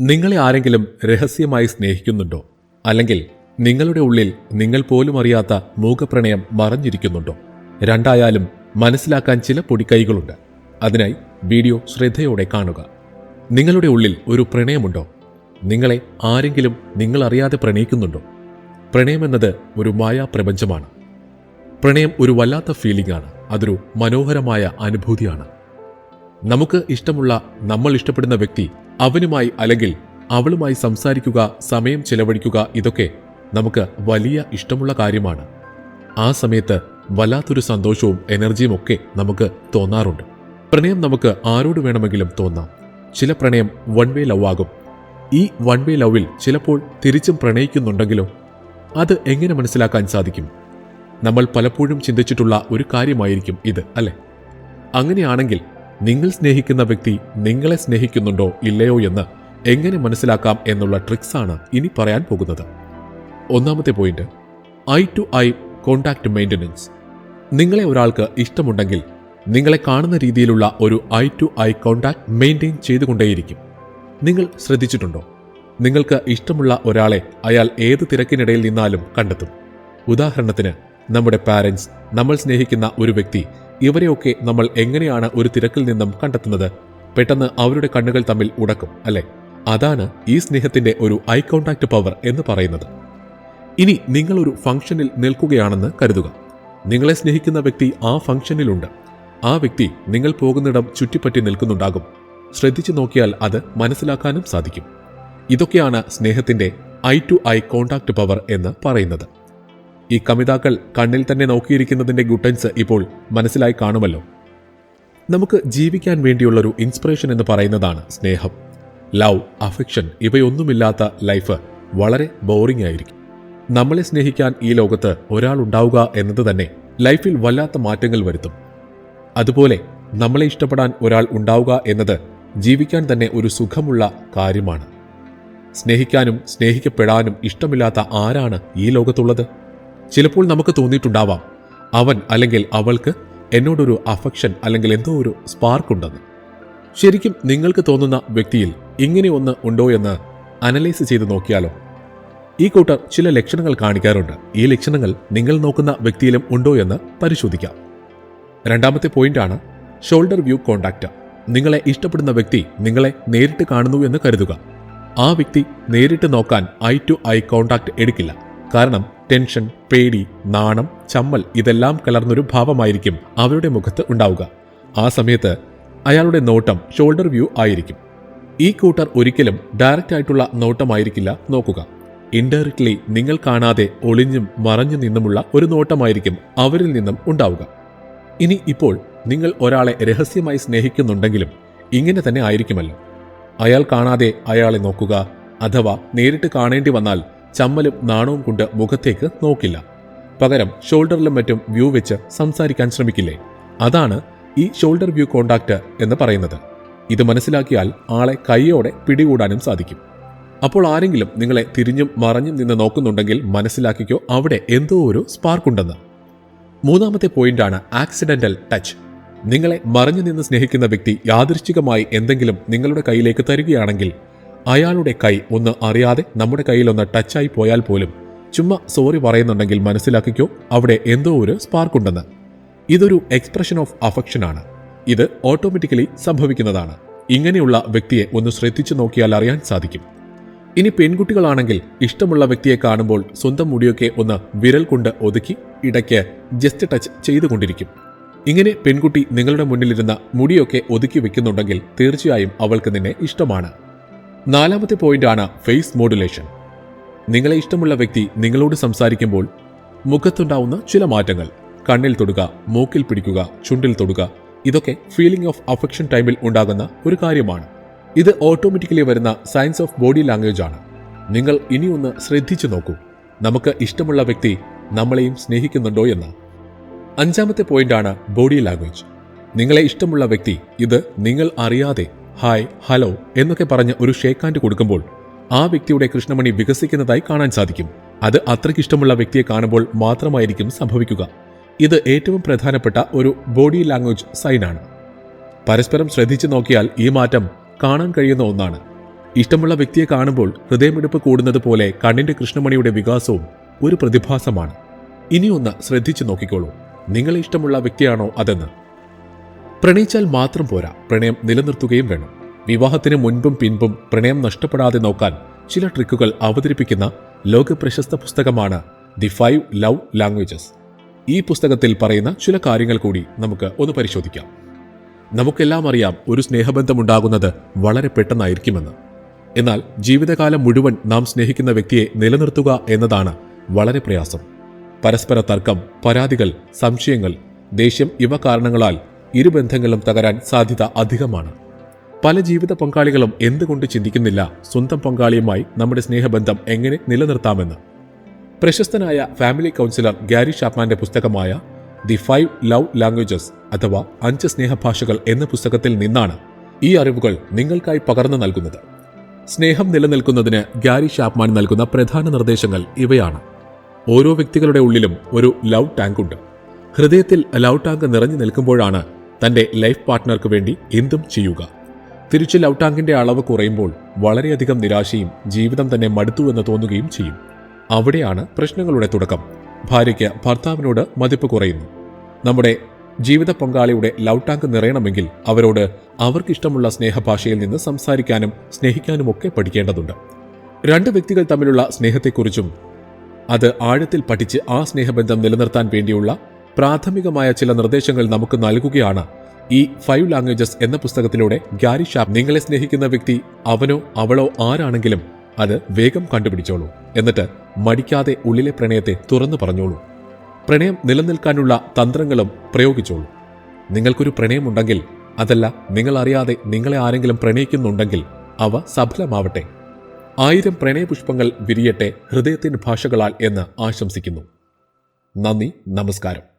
നിങ്ങളെ ആരെങ്കിലും രഹസ്യമായി സ്നേഹിക്കുന്നുണ്ടോ? അല്ലെങ്കിൽ നിങ്ങളുടെ ഉള്ളിൽ നിങ്ങൾ പോലും അറിയാത്ത മൂകപ്രണയം മറഞ്ഞിരിക്കുന്നുണ്ടോ? രണ്ടായാലും മനസ്സിലാക്കാൻ ചില പൊടിക്കൈകളുണ്ട്. അതിനായി വീഡിയോ ശ്രദ്ധയോടെ കാണുക. നിങ്ങളുടെ ഉള്ളിൽ ഒരു പ്രണയമുണ്ടോ? നിങ്ങളെ ആരെങ്കിലും നിങ്ങൾ അറിയാതെ പ്രണയിക്കുന്നുണ്ടോ? പ്രണയമെന്നത് ഒരു മായാപ്രപഞ്ചമാണ്. പ്രണയം ഒരു വല്ലാത്ത ഫീലിംഗ് ആണ്. അതൊരു മനോഹരമായ അനുഭൂതിയാണ്. നമുക്ക് ഇഷ്ടമുള്ള നമ്മൾ ഇഷ്ടപ്പെടുന്ന വ്യക്തി അവനുമായി അല്ലെങ്കിൽ അവളുമായി സംസാരിക്കുക സമയം ചെലവഴിക്കുക ഇതൊക്കെ നമുക്ക് വലിയ ഇഷ്ടമുള്ള കാര്യമാണ്. ആ സമയത്ത് വല്ലാത്തൊരു സന്തോഷവും എനർജിയും ഒക്കെ നമുക്ക് തോന്നാറുണ്ട്. പ്രണയം നമുക്ക് ആരോട് വേണമെങ്കിലും തോന്നാം. ചില പ്രണയം വൺ വേ ലവ് ആകും. ഈ വൺ വേ ലവിൽ ചിലപ്പോൾ തിരിച്ചും പ്രണയിക്കുന്നുണ്ടെങ്കിലോ അത് എങ്ങനെ മനസ്സിലാക്കാൻ സാധിക്കും? നമ്മൾ പലപ്പോഴും ചിന്തിച്ചിട്ടുള്ള ഒരു കാര്യമായിരിക്കും ഇത് അല്ലേ? അങ്ങനെയാണെങ്കിൽ നിങ്ങൾ സ്നേഹിക്കുന്ന വ്യക്തി നിങ്ങളെ സ്നേഹിക്കുന്നുണ്ടോ ഇല്ലയോ എന്ന് എങ്ങനെ മനസ്സിലാക്കാം എന്നുള്ള ട്രിക്സാണ് ഇനി പറയാൻ പോകുന്നത്. ഒന്നാമത്തെ point eye to eye contact maintenance നിങ്ങളെ ഒരാൾക്ക് ഇഷ്ടമുണ്ടെങ്കിൽ നിങ്ങളെ കാണുന്ന രീതിയിലുള്ള ഒരു eye to eye contact maintain ചെയ്തുകൊണ്ടേയിരിക്കും. നിങ്ങൾ ശ്രദ്ധിച്ചിട്ടുണ്ടോ? നിങ്ങൾക്ക് ഇഷ്ടമുള്ള ഒരാളെ അയാൾ ഏത് തിരക്കിനിടയിൽ നിന്നാലും കണ്ടെത്തും. ഉദാഹരണത്തിന് നമ്മുടെ പാരൻസ് നമ്മൾ സ്നേഹിക്കുന്ന ഒരു വ്യക്തി ഇവരെയൊക്കെ നമ്മൾ എങ്ങനെയാണ് ഒരു തിരക്കിൽ നിന്നും കണ്ടെത്തുന്നത്? പെട്ടെന്ന് അവരുടെ കണ്ണുകൾ തമ്മിൽ ഉടക്കും അല്ലെ? അതാണ് ഈ സ്നേഹത്തിന്റെ ഒരു ഐ കോണ്ടാക്ട് പവർ എന്ന് പറയുന്നത്. ഇനി നിങ്ങൾ ഒരു ഫംഗ്ഷനിൽ നിൽക്കുകയാണെന്ന് കരുതുക. നിങ്ങളെ സ്നേഹിക്കുന്ന വ്യക്തി ആ ഫംഗ്ഷനിലുണ്ട്. ആ വ്യക്തി നിങ്ങൾ പോകുന്നിടം ചുറ്റിപ്പറ്റി നിൽക്കുന്നുണ്ടാകും. ശ്രദ്ധിച്ചു നോക്കിയാൽ അത് മനസ്സിലാക്കാനും സാധിക്കും. ഇതൊക്കെയാണ് സ്നേഹത്തിന്റെ eye to eye contact power എന്ന് പറയുന്നത്. ഈ കമിതാക്കൾ കണ്ണിൽ തന്നെ നോക്കിയിരിക്കുന്നതിന്റെ ഗുട്ടൻസ് ഇപ്പോൾ മനസ്സിലായി കാണുമല്ലോ. നമുക്ക് ജീവിക്കാൻ വേണ്ടിയുള്ളൊരു ഇൻസ്പിറേഷൻ എന്ന് പറയുന്നതാണ് സ്നേഹം. ലവ് അഫെക്ഷൻ ഇവയൊന്നുമില്ലാത്ത ലൈഫ് വളരെ ബോറിംഗ് ആയിരിക്കും. നമ്മളെ സ്നേഹിക്കാൻ ഈ ലോകത്ത് ഒരാൾ ഉണ്ടാവുക എന്നത് തന്നെ ലൈഫിൽ വല്ലാത്ത മാറ്റങ്ങൾ വരുത്തും. അതുപോലെ നമ്മളെ ഇഷ്ടപ്പെടാൻ ഒരാൾ ഉണ്ടാവുക എന്നത് ജീവിക്കാൻ തന്നെ ഒരു സുഖമുള്ള കാര്യമാണ്. സ്നേഹിക്കാനും സ്നേഹിക്കപ്പെടാനും ഇഷ്ടമില്ലാത്ത ആരാണ് ഈ ലോകത്തുള്ളത്? ചിലപ്പോൾ നമുക്ക് തോന്നിയിട്ടുണ്ടാവാം അവൻ അല്ലെങ്കിൽ അവൾക്ക് എന്നോടൊരു അഫക്ഷൻ അല്ലെങ്കിൽ എന്തോ ഒരു സ്പാർക്ക് ഉണ്ടെന്ന്. ശരിക്കും നിങ്ങൾക്ക് തോന്നുന്ന വ്യക്തിയിൽ ഇങ്ങനെ ഒന്ന് ഉണ്ടോ എന്ന് അനലൈസ് ചെയ്ത് നോക്കിയാലോ? ഈ കൂട്ടർ ചില ലക്ഷണങ്ങൾ കാണിക്കാറുണ്ട്. ഈ ലക്ഷണങ്ങൾ നിങ്ങൾ നോക്കുന്ന വ്യക്തിയിലും ഉണ്ടോ എന്ന് പരിശോധിക്കാം. രണ്ടാമത്തെ പോയിന്റാണ് ഷോൾഡർ വ്യൂ കോണ്ടാക്ട് നിങ്ങളെ ഇഷ്ടപ്പെടുന്ന വ്യക്തി നിങ്ങളെ നേരിട്ട് കാണുന്നു എന്ന് കരുതുക. ആ വ്യക്തി നേരിട്ട് നോക്കാൻ ഐ ടു ഐ കോണ്ടാക്ട് എടുക്കില്ല. കാരണം ടെൻഷൻ പേടി നാണം ചമ്മൽ ഇതെല്ലാം കലർന്നൊരു ഭാവമായിരിക്കും അവരുടെ മുഖത്ത് ഉണ്ടാവുക. ആ സമയത്ത് അയാളുടെ നോട്ടം ഷോൾഡർ വ്യൂ ആയിരിക്കും. ഈ കൂട്ടർ ഒരിക്കലും ഡയറക്റ്റ് ആയിട്ടുള്ള നോട്ടമായിരിക്കില്ല നോക്കുക. ഇൻഡയറക്ട്ലി നിങ്ങൾ കാണാതെ ഒളിഞ്ഞും മറഞ്ഞു നിന്നുമുള്ള ഒരു നോട്ടമായിരിക്കും അവരിൽ നിന്നും ഉണ്ടാവുക. ഇനി ഇപ്പോൾ നിങ്ങൾ ഒരാളെ രഹസ്യമായി സ്നേഹിക്കുന്നുണ്ടെങ്കിലും ഇങ്ങനെ തന്നെ ആയിരിക്കുമല്ലോ. അയാൾ കാണാതെ അയാളെ നോക്കുക അഥവാ നേരിട്ട് കാണേണ്ടി വന്നാൽ ചമ്മലും നാണവും കൊണ്ട് മുഖത്തേക്ക് നോക്കില്ല. പകരം ഷോൾഡറിലും മറ്റും വ്യൂ വെച്ച് സംസാരിക്കാൻ ശ്രമിക്കില്ലേ? അതാണ് ഈ ഷോൾഡർ വ്യൂ കോണ്ടാക്ട് എന്ന് പറയുന്നത്. ഇത് മനസ്സിലാക്കിയാൽ ആളെ കൈയോടെ പിടികൂടാനും സാധിക്കും. അപ്പോൾ ആരെങ്കിലും നിങ്ങളെ തിരിഞ്ഞും മറഞ്ഞും നിന്ന് നോക്കുന്നുണ്ടെങ്കിൽ മനസ്സിലാക്കിക്കോ അവിടെ എന്തോ ഒരു സ്പാർക്ക് ഉണ്ടെന്ന്. മൂന്നാമത്തെ പോയിന്റാണ് ആക്സിഡന്റൽ ടച്ച് നിങ്ങളെ മറഞ്ഞു നിന്ന് സ്നേഹിക്കുന്ന വ്യക്തി യാദൃശ്ചികമായി എന്തെങ്കിലും നിങ്ങളുടെ കയ്യിലേക്ക് തരികയാണെങ്കിൽ അയാളുടെ കൈ ഒന്ന് അറിയാതെ നമ്മുടെ കയ്യിലൊന്ന് ടച്ചായി പോയാൽ പോലും ചുമ്മാ സോറി പറയുന്നുണ്ടെങ്കിൽ മനസ്സിലാക്കിക്കോ അവിടെ എന്തോ ഒരു സ്പാർക്ക് ഉണ്ടെന്ന്. ഇതൊരു എക്സ്പ്രഷൻ ഓഫ് അഫക്ഷൻ ആണ്. ഇത് ഓട്ടോമാറ്റിക്കലി സംഭവിക്കുന്നതാണ്. ഇങ്ങനെയുള്ള വ്യക്തിയെ ഒന്ന് ശ്രദ്ധിച്ചു നോക്കിയാൽ അറിയാൻ സാധിക്കും. ഇനി പെൺകുട്ടികളാണെങ്കിൽ ഇഷ്ടമുള്ള വ്യക്തിയെ കാണുമ്പോൾ സ്വന്തം മുടിയൊക്കെ ഒന്ന് വിരൽ കൊണ്ട് ഒതുക്കി ഇടയ്ക്ക് ജസ്റ്റ് ടച്ച് ചെയ്തുകൊണ്ടിരിക്കും. ഇങ്ങനെ പെൺകുട്ടി നിങ്ങളുടെ മുന്നിലിരുന്ന മുടിയൊക്കെ ഒതുക്കി വെക്കുന്നുണ്ടെങ്കിൽ തീർച്ചയായും അവൾക്ക് നിന്നെ ഇഷ്ടമാണ്. നാലാമത്തെ പോയിന്റാണ് ഫേസ് മോഡുലേഷൻ. നിങ്ങളെ ഇഷ്ടമുള്ള വ്യക്തി നിങ്ങളോട് സംസാരിക്കുമ്പോൾ മുഖത്തുണ്ടാവുന്ന ചില മാറ്റങ്ങൾ. കണ്ണിൽ തൊടുക മൂക്കിൽ പിടിക്കുക ചുണ്ടിൽ തൊടുക ഇതൊക്കെ ഫീലിംഗ് ഓഫ് അഫെക്ഷൻ ടൈമിൽ ഉണ്ടാകുന്ന ഒരു കാര്യമാണ്. ഇത് ഓട്ടോമാറ്റിക്കലി വരുന്ന സയൻസ് ഓഫ് ബോഡി ലാംഗ്വേജ് ആണ്. നിങ്ങൾ ഇനിയൊന്ന് ശ്രദ്ധിച്ചു നോക്കൂ. നമുക്ക് ഇഷ്ടമുള്ള വ്യക്തി നമ്മളെയും സ്നേഹിക്കുന്നുണ്ടോ എന്ന്. അഞ്ചാമത്തെ പോയിന്റാണ് ബോഡി ലാംഗ്വേജ് നിങ്ങളെ ഇഷ്ടമുള്ള വ്യക്തി ഇത് നിങ്ങൾ അറിയാതെ ഹായ് ഹലോ എന്നൊക്കെ പറഞ്ഞ് ഒരു ഷേക്ക് ഹാൻഡ് കൊടുക്കുമ്പോൾ ആ വ്യക്തിയുടെ കൃഷ്ണമണി വികസിക്കുന്നതായി കാണാൻ സാധിക്കും. അത് അത്രയ്ക്ക് ഇഷ്ടമുള്ള വ്യക്തിയെ കാണുമ്പോൾ മാത്രമായിരിക്കും സംഭവിക്കുക. ഇത് ഏറ്റവും പ്രധാനപ്പെട്ട ഒരു ബോഡി ലാംഗ്വേജ് സൈനാണ്. പരസ്പരം ശ്രദ്ധിച്ചു നോക്കിയാൽ ഈ മാറ്റം കാണാൻ കഴിയുന്ന ഒന്നാണ്. ഇഷ്ടമുള്ള വ്യക്തിയെ കാണുമ്പോൾ ഹൃദയമിടിപ്പ് കൂടുന്നത് പോലെ കണ്ണിന്റെ കൃഷ്ണമണിയുടെ വികാസവും ഒരു പ്രതിഭാസമാണ്. ഇനിയൊന്ന് ശ്രദ്ധിച്ചു നോക്കിക്കോളൂ. നിങ്ങളെ ഇഷ്ടമുള്ള വ്യക്തിയാണോ അതെന്ന്. പ്രണയിച്ചാൽ മാത്രം പോരാ പ്രണയം നിലനിർത്തുകയും വേണം. വിവാഹത്തിന് മുൻപും പിൻപും പ്രണയം നഷ്ടപ്പെടാതെ നോക്കാൻ ചില ട്രിക്കുകൾ അവതരിപ്പിക്കുന്ന ലോക പ്രശസ്ത പുസ്തകമാണ് ദി ഫൈവ് ലവ് ലാംഗ്വേജസ്. ഈ പുസ്തകത്തിൽ പറയുന്ന ചില കാര്യങ്ങൾ കൂടി നമുക്ക് ഒന്ന് പരിശോധിക്കാം. നമുക്കെല്ലാം അറിയാം ഒരു സ്നേഹബന്ധമുണ്ടാകുന്നത് വളരെ പെട്ടെന്നായിരിക്കുമെന്ന്. എന്നാൽ ജീവിതകാലം മുഴുവൻ നാം സ്നേഹിക്കുന്ന വ്യക്തിയെ നിലനിർത്തുക എന്നതാണ് വളരെ പ്രയാസം. പരസ്പര തർക്കം പരാതികൾ സംശയങ്ങൾ ദേഷ്യം ഇവ കാരണങ്ങളാൽ ഇരു ബന്ധങ്ങളും തകരാൻ സാധ്യത അധികമാണ്. പല ജീവിത പങ്കാളികളും എന്തുകൊണ്ട് ചിന്തിക്കുന്നില്ല സ്വന്തം പങ്കാളിയുമായി നമ്മുടെ സ്നേഹബന്ധം എങ്ങനെ നിലനിർത്താമെന്ന്. പ്രശസ്തനായ ഫാമിലി കൗൺസിലർ ഗാരി ഷാപ്മാന്റെ പുസ്തകമായ ദി ഫൈവ് ലവ് ലാംഗ്വേജസ് അഥവാ അഞ്ച് സ്നേഹഭാഷകൾ എന്ന പുസ്തകത്തിൽ നിന്നാണ് ഈ അറിവുകൾ നിങ്ങൾക്കായി പകർന്നു നൽകുന്നത്. സ്നേഹം നിലനിൽക്കുന്നതിന് ഗാരി ഷാപ്മാൻ നൽകുന്ന പ്രധാന നിർദ്ദേശങ്ങൾ ഇവയാണ്. ഓരോ വ്യക്തികളുടെ ഉള്ളിലും ഒരു ലവ് ടാങ്ക് ഉണ്ട് ഹൃദയത്തിൽ ലവ് ടാങ്ക് നിറഞ്ഞു നിൽക്കുമ്പോഴാണ് തന്റെ ലൈഫ് പാർട്ട്ണർക്ക് വേണ്ടി എന്തും ചെയ്യുക. തിരിച്ച് ലവ് ടാങ്കിന്റെ അളവ് കുറയുമ്പോൾ വളരെയധികം നിരാശയും ജീവിതം തന്നെ മടുത്തു എന്ന് തോന്നുകയും ചെയ്യും. അവിടെയാണ് പ്രശ്നങ്ങളുടെ തുടക്കം. ഭാര്യയ്ക്ക് ഭർത്താവിനോട് മതിപ്പ് കുറയുന്നു. നമ്മുടെ ജീവിത പങ്കാളിയുടെ ലവ് ടാങ്ക് നിറയണമെങ്കിൽ അവരോട് അവർക്കിഷ്ടമുള്ള സ്നേഹഭാഷയിൽ നിന്ന് സംസാരിക്കാനും സ്നേഹിക്കാനുമൊക്കെ പഠിക്കേണ്ടതുണ്ട്. രണ്ട് വ്യക്തികൾ തമ്മിലുള്ള സ്നേഹത്തെക്കുറിച്ചും അത് ആഴത്തിൽ പഠിച്ച് ആ സ്നേഹബന്ധം നിലനിർത്താൻ വേണ്ടിയുള്ള പ്രാഥമികമായ ചില നിർദ്ദേശങ്ങൾ നമുക്ക് നൽകുകയാണ്. ഈ ഫൈവ് ലാംഗ്വേജസ് എന്ന പുസ്തകത്തിലൂടെ ഗാരി ഷാപ്പ് നിങ്ങളെ സ്നേഹിക്കുന്ന വ്യക്തി അവനോ അവളോ ആരാണെങ്കിലും അത് വേഗം കണ്ടുപിടിച്ചോളൂ. എന്നിട്ട് മടിക്കാതെ ഉള്ളിലെ പ്രണയത്തെ തുറന്നു പറഞ്ഞോളൂ. പ്രണയം നിലനിൽക്കാനുള്ള തന്ത്രങ്ങളും പ്രയോഗിച്ചോളൂ. നിങ്ങൾക്കൊരു പ്രണയമുണ്ടെങ്കിൽ അതല്ല നിങ്ങൾ അറിയാതെ നിങ്ങളെ ആരെങ്കിലും പ്രണയിക്കുന്നുണ്ടെങ്കിൽ അവ സഫലമാവട്ടെ. ആയിരം പ്രണയപുഷ്പങ്ങൾ വിരിയട്ടെ ഹൃദയത്തിന്റെ ഭാഷകളാൽ എന്ന് ആശംസിക്കുന്നു. നന്ദി നമസ്കാരം.